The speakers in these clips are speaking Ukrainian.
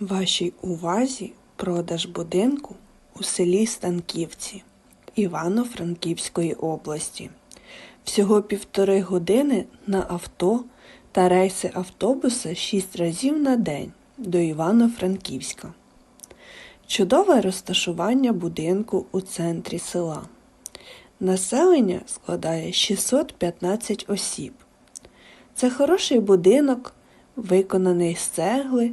Вашій увазі продаж будинку у селі Станківці Івано-Франківської області. Всього півтори години на авто та рейси автобуса 6 разів на день до Івано-Франківська. Чудове розташування будинку у центрі села. Населення складає 615 осіб. Це хороший будинок, виконаний з цегли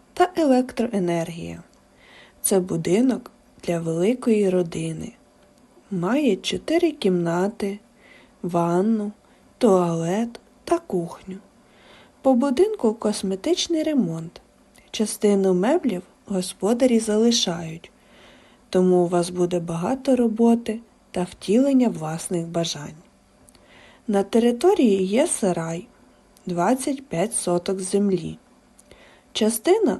та електроенергія. Це будинок для великої родини. Має чотири кімнати, ванну, туалет та кухню. По будинку косметичний ремонт. Частину меблів господарі залишають, тому у вас буде багато роботи та втілення власних бажань. На території є сарай 25 соток землі, частина,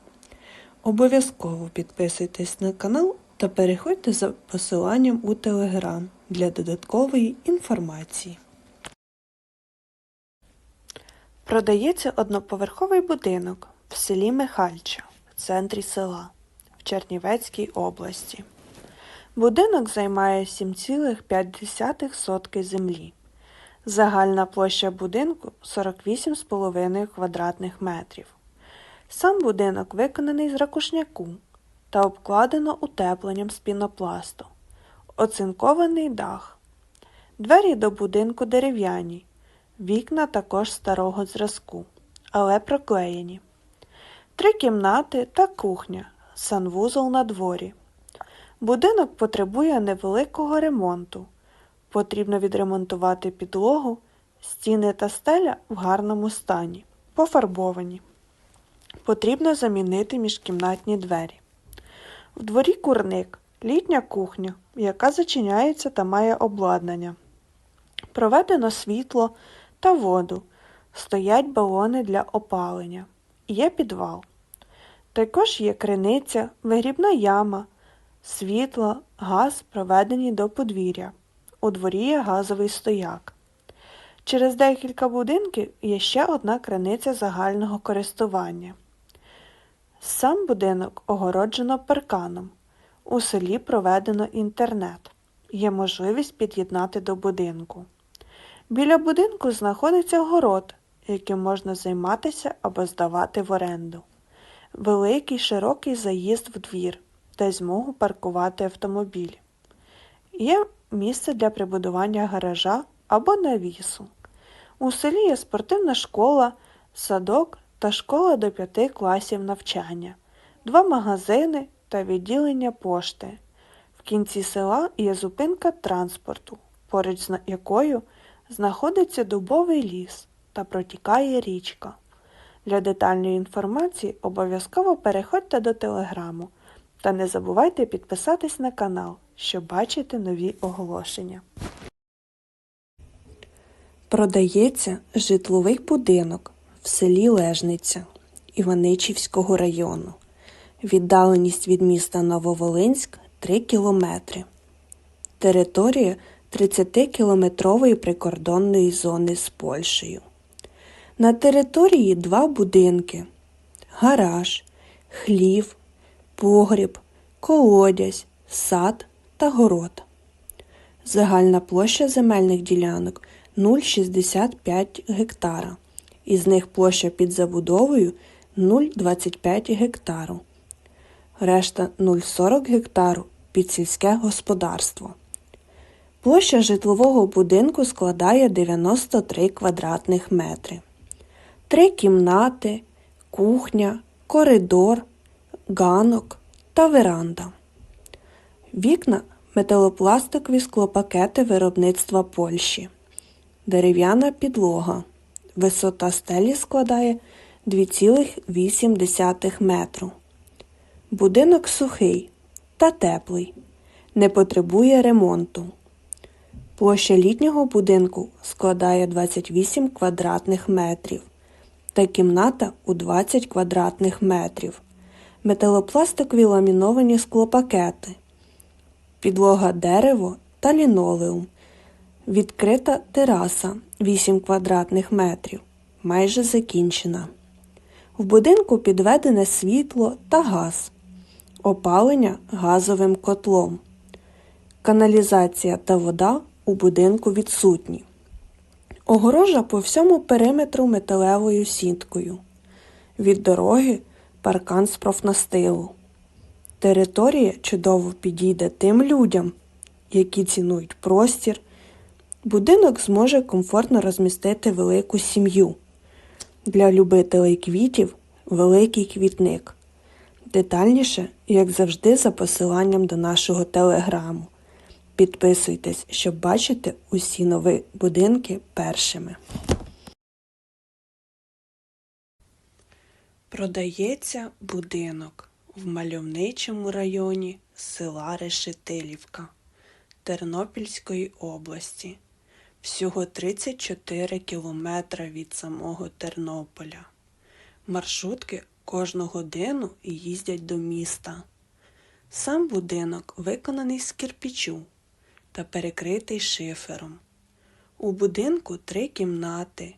Обов'язково підписуйтесь на канал та переходьте за посиланням у телеграм для додаткової інформації. Продається одноповерховий будинок в селі Михальча в центрі села в Чернівецькій області. Будинок займає 7,5 сотки землі. Загальна площа будинку 48,5 квадратних метрів. Сам будинок виконаний з ракушняку та обкладено утепленням з пінопласту. Оцинкований дах. Двері до будинку дерев'яні. Вікна також старого зразку, але проклеєні. Три кімнати та кухня, санвузол на дворі. Будинок потребує невеликого ремонту. Потрібно відремонтувати підлогу, стіни та стеля в гарному стані, пофарбовані. Потрібно замінити міжкімнатні двері. В дворі курник, літня кухня, яка зачиняється та має обладнання. Проведено світло та воду. Стоять балони для опалення. Є підвал. Також є криниця, вигрібна яма, світло, газ проведені до подвір'я. У дворі є газовий стояк. Через декілька будинків є ще одна криниця загального користування. Сам будинок огороджено парканом. У селі проведено інтернет. Є можливість під'єднати до будинку. Біля будинку знаходиться город, яким можна займатися або здавати в оренду. Великий широкий заїзд в двір, де змогу паркувати автомобіль. Є місце для прибудування гаража або навісу. У селі є спортивна школа, садок та школа до п'яти класів навчання, два магазини та відділення пошти. В кінці села є зупинка транспорту, поруч з якою знаходиться дубовий ліс та протікає річка. Для детальної інформації обов'язково переходьте до телеграму та не забувайте підписатись на канал, щоб бачити нові оголошення. Продається житловий будинок в селі Лежниця Іваничівського району. Віддаленість від міста Нововолинськ 3 кілометри. Територія 30-кілометрової прикордонної зони з Польщею. На території два будинки: гараж, хлів, погріб, колодязь, сад та город. Загальна площа земельних ділянок 0,65 гектара. Із них площа під забудовою 0,25 гектару. решта 0,40 гектару під сільське господарство. Площа житлового будинку складає 93 квадратних метри. Три кімнати, кухня, коридор, ганок та веранда. Вікна металопластикові склопакети виробництва Польщі. Дерев'яна підлога. Висота стелі складає 2,8 метру. Будинок сухий та теплий, не потребує ремонту. Площа літнього будинку складає 28 квадратних метрів та кімната у 20 квадратних метрів. Металопластикові ламіновані склопакети, підлога дерево та лінолеум, відкрита тераса 8 квадратних метрів, майже закінчена. В будинку підведене світло та газ, опалення газовим котлом. Каналізація та вода у будинку відсутні. Огорожа по всьому периметру металевою сіткою. Від дороги паркан з профнастилу. Територія чудово підійде тим людям, які цінують простір. Будинок зможе комфортно розмістити велику сім'ю. Для любителей квітів великий квітник. Детальніше, як завжди, за посиланням до нашого телеграму. Підписуйтесь, щоб бачити усі нові будинки першими. Продається будинок в мальовничому районі села Решетилівка Тернопільської області. Всього 34 кілометра від самого Тернополя. Маршрутки кожну годину їздять до міста. Сам будинок виконаний з кирпічу та перекритий шифером. У будинку три кімнати,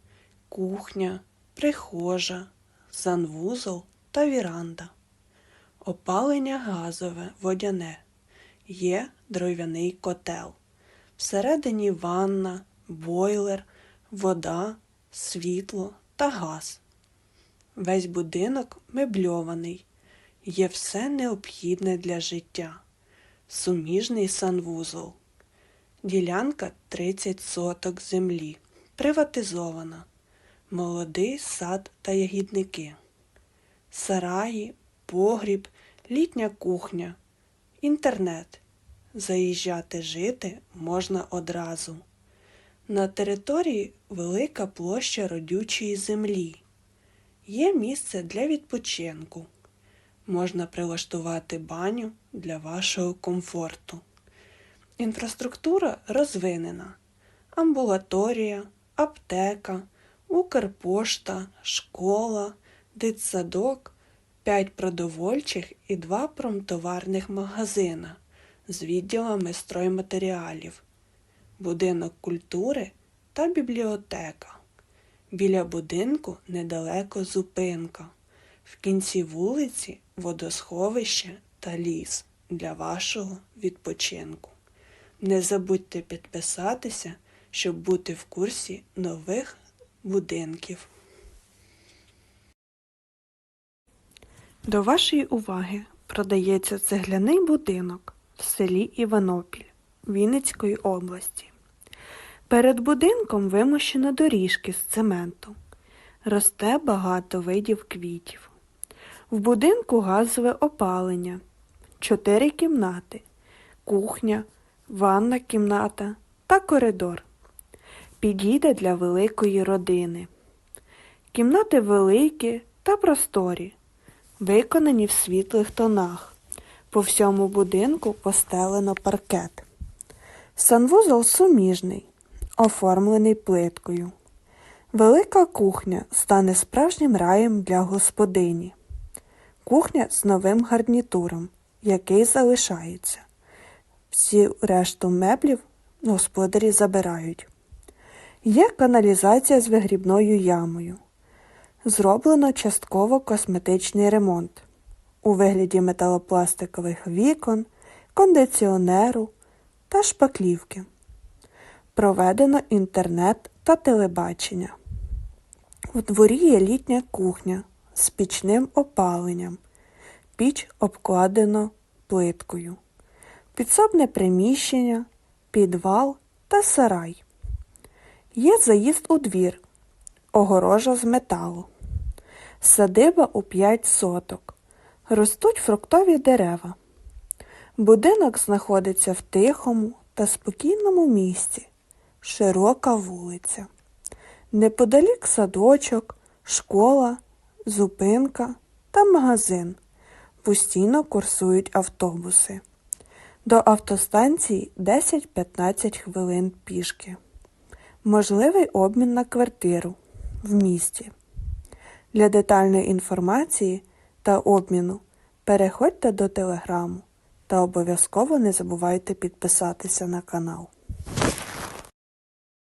кухня, прихожа, санвузол та віранда. Опалення газове, водяне. Є дров'яний котел. Всередині ванна, бойлер, вода, світло та газ. Весь будинок мебльований. Є все необхідне для життя. Суміжний санвузол. Ділянка 30 соток землі. Приватизована. Молодий сад та ягідники. Сараї, погріб, літня кухня, інтернет. Заїжджати жити можна одразу. На території велика площа родючої землі. Є місце для відпочинку. Можна прилаштувати баню для вашого комфорту. Інфраструктура розвинена. Амбулаторія, аптека, Укрпошта, школа, дитсадок, 5 продовольчих і 2 промтоварних магазина з відділами стройматеріалів, будинок культури та бібліотека. Біля будинку недалеко зупинка. В кінці вулиці водосховище та ліс для вашого відпочинку. Не забудьте підписатися, щоб бути в курсі нових будинків. До вашої уваги продається цегляний будинок в селі Іванопіль Вінницької області. Перед будинком вимощено доріжки з цементу. Росте багато видів квітів. В будинку газове опалення, чотири кімнати, кухня, ванна кімната та коридор. Підійде для великої родини. Кімнати великі та просторі, виконані в світлих тонах. По всьому будинку постелено паркет. Санвузол суміжний, оформлений плиткою. Велика кухня стане справжнім раєм для господині. Кухня з новим гарнітуром, який залишається. Всі решту меблів господарі забирають. Є каналізація з вигрібною ямою. Зроблено частково косметичний ремонт у вигляді металопластикових вікон, кондиціонеру та шпаклівки. Проведено інтернет та телебачення. У дворі є літня кухня з пічним опаленням, Піч обкладено плиткою. Підсобне приміщення, підвал та сарай. Є заїзд у двір, огорожа з металу. Садиба у п'ять соток. Ростуть фруктові дерева. Будинок знаходиться в тихому та спокійному місці. Широка вулиця. Неподалік садочок, школа, зупинка та магазин. Постійно курсують автобуси. До автостанції 10-15 хвилин пішки. Можливий обмін на квартиру в місті. Для детальної інформації та обміну переходьте до телеграму та обов'язково не забувайте підписатися на канал.